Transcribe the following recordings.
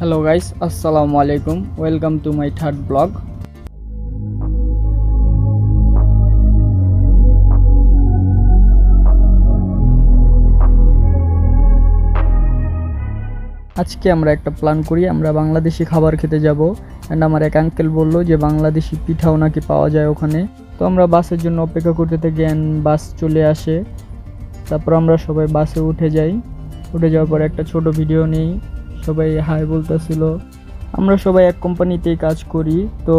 Hello guys আসসালামু আলাইকুম welcome to my third blog আজকে আমরা একটা প্ল্যান করি। আমরা বাংলাদেশি খাবার খেতে যাব। অ্যান্ড আমার এক আঙ্কেল বলল যে, বাংলাদেশি পিঠাও নাকি পাওয়া যায় ওখানে। তো আমরা বাসের জন্য অপেক্ষা করতে থাকি অ্যান্ড বাস চলে আসে। তারপর আমরা সবাই বাসে উঠে যাই। উঠে যাওয়ার পর একটা ছোট ভিডিও নেই। সবাই হাই বলতেছিল। আমরা সবাই এক কোম্পানিতেই কাজ করি। তো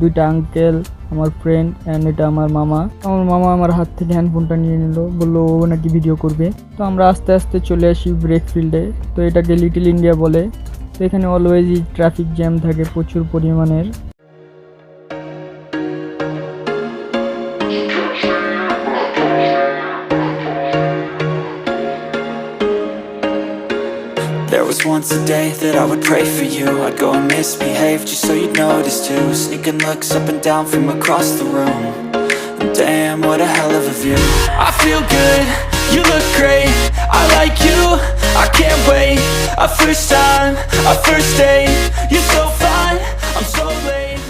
দুইটা আঙ্কেল আমার ফ্রেন্ড অ্যান্ড এটা আমার মামা। আমার মামা আমার হাত থেকে হ্যান্ডফোনটা নিয়ে নিল। বলল, ও নাকি ভিডিও করবে? তো আমরা আস্তে আস্তে চলে আসি ব্রেক ফিল্ডে তো এটাকে লিটল ইন্ডিয়া বলে। তো এখানে অলওয়েজই ট্রাফিক জ্যাম থাকে প্রচুর পরিমাণের। Once a day that I would pray for you I'd go and misbehave just so you'd notice too Sneaking looks up and down from across the room And damn, what a hell of a view I feel good, you look great I like you, I can't wait A first time, a first date You're so fine, I'm so late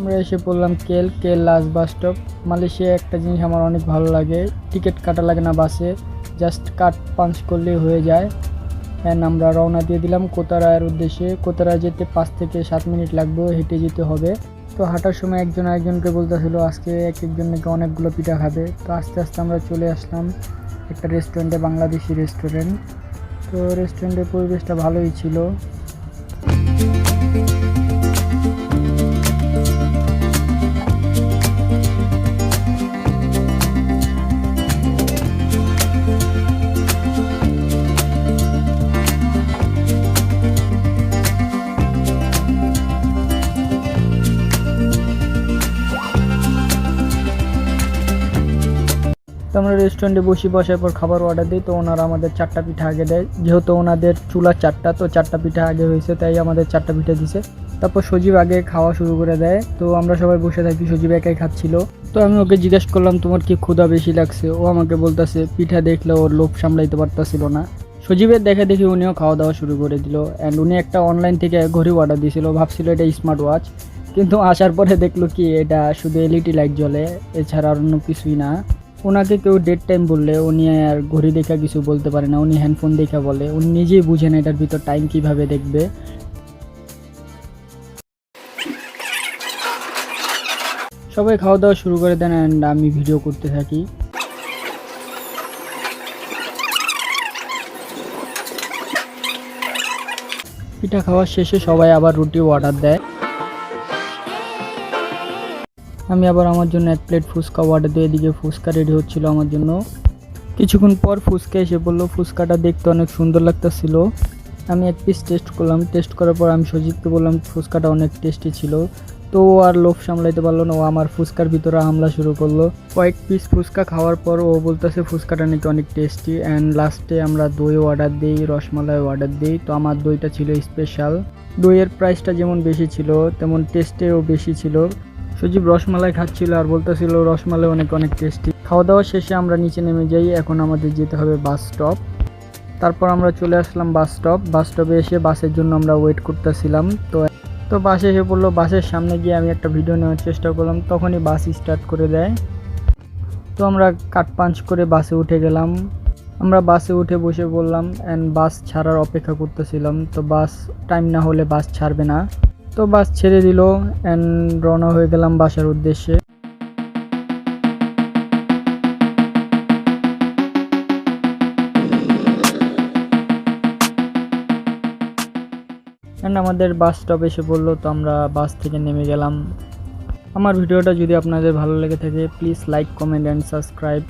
আমরা এসে পড়লাম কেল কেল last bus stop Malaysia একটা জিনিস আমার অনেক ভালো লাগে টিকিট কাটা লাগে না বাসে জাস্ট কাট পাঞ্চ করলেই হয়ে যায় অ্যান্ড আমরা রওনা দিয়ে দিলাম কোতারায়ের উদ্দেশ্যে। কোতারা যেতে পাঁচ থেকে সাত মিনিট লাগবে, হেঁটে যেতে হবে। তো হাঁটার সময় একজন আরেকজনকে বলতেছিল, আজকে এক একজন নাকি অনেকগুলো পিঠা খাবে। তো আস্তে আস্তে আমরা চলে আসলাম একটা রেস্টুরেন্টে বাংলাদেশি রেস্টুরেন্ট তো রেস্টুরেন্টের পরিবেশটা ভালোই ছিল। তো আমরা রেস্টুরেন্টে বসে, বসার পর খাবার অর্ডার দিই, তো ওনারা আমাদের চারটা পিঠা আগে দেয়। যেহেতু ওনাদের চুলা চারটা, তো চারটা পিঠা আগে হয়েছে, তাই আমাদের চারটা পিঠা দিছে। তারপর সজীব আগে খাওয়া শুরু করে দেয়, তো আমরা সবাই বসে থাকি, সজীব একাই খাচ্ছিল। তো আমি ওকে জিজ্ঞেস করলাম, তোমার কি ক্ষুধা বেশি লাগছে? ও আমাকে বলতেছে, পিঠা দেখলে ওর লোভ সামলাইতে পারতাছিল না। সজীবের দেখে দেখে উনিও খাওয়া দাওয়া শুরু করে দিল অ্যান্ড উনি একটা অনলাইন থেকে ঘড়ি অর্ডার দিয়েছিল ভাবছিল এটা স্মার্ট ওয়াচ কিন্তু আসার পরে দেখল কি, এটা শুধু এলইডি লাইট জ্বলে, এছাড়া আর অন্য কিছুই না। ওনাকে কেউ ডেট টাইম বললে, উনি আর ঘড়ি দেখা কিছু বলতে পারে না, উনি হ্যান্ডফোন দেখা বলে, উনি নিজেই বুঝেন এটার ভিতর টাইম কীভাবে দেখবে। সবাই খাওয়া দাওয়া শুরু করে দেন অ্যান্ড আমি ভিডিও করতে থাকি। পিঠা খাওয়ার শেষে সবাই আবার রুটি অর্ডার দেয়। আমি আবার আমার জন্য এক প্লেট ফুচকা অর্ডার দিয়ে এদিকে ফুচকা রেডি হচ্ছিল আমার জন্য। কিছুক্ষণ পর ফুচকা এসে পড়ল ফুচকাটা দেখতে অনেক সুন্দর লাগতেছিল। আমি এক পিস টেস্ট করলাম। টেস্ট করার পর আমি সজীবকে বললাম, ফুচকাটা অনেক টেস্টি ছিল। তো ও আর লোভ সামলাইতে পারল না। ও আমার ফুচকার ভিতরে হামলা শুরু করল। কয়েক পিস ফুচকা খাওয়ার পর ও বলতেছে, ফুচকাটা নাকি অনেক টেস্টি অ্যান্ড লাস্টে আমরা দই অর্ডার দিই, রসমালাই অর্ডার দিই। তো আমার দইটা ছিল স্পেশাল দইয়ের প্রাইসটা যেমন বেশি ছিল, তেমন টেস্টেও বেশি ছিল। সজীব রসমালাই খাচ্ছিল আর বলতেছিল, রসমালাই অনেক অনেক টেস্টি খাওয়া দাওয়া শেষে আমরা নিচে নেমে যাই, এখন আমাদের যেতে হবে বাস স্টপ তারপর আমরা চলে আসলাম বাস স্টপ বাস স্টপে এসে বাসের জন্য আমরা ওয়েট করতেছিলাম। তো তো বাসে এসে পড়ল। বাসের সামনে গিয়ে আমি একটা ভিডিও নেওয়ার চেষ্টা করলাম। তখনই বাস স্টার্ট করে দেয়। তো আমরা কাট পাঞ্চ করে বাসে উঠে গেলাম। আমরা বাসে উঠে বসে বললাম অ্যান্ড বাস ছাড়ার অপেক্ষা করতেছিলাম। তো বাস টাইম না হলে বাস ছাড়বে না। তো বাস ছেড়ে দিল অ্যান্ড রওনা হয়ে গেলাম বাসার উদ্দেশ্যে। অ্যান্ড আমাদের বাস স্টপ এসে পড়ল, তো আমরা বাস থেকে নেমে গেলাম। আমার ভিডিওটা যদি আপনাদের ভালো লেগে থাকে please like comment and subscribe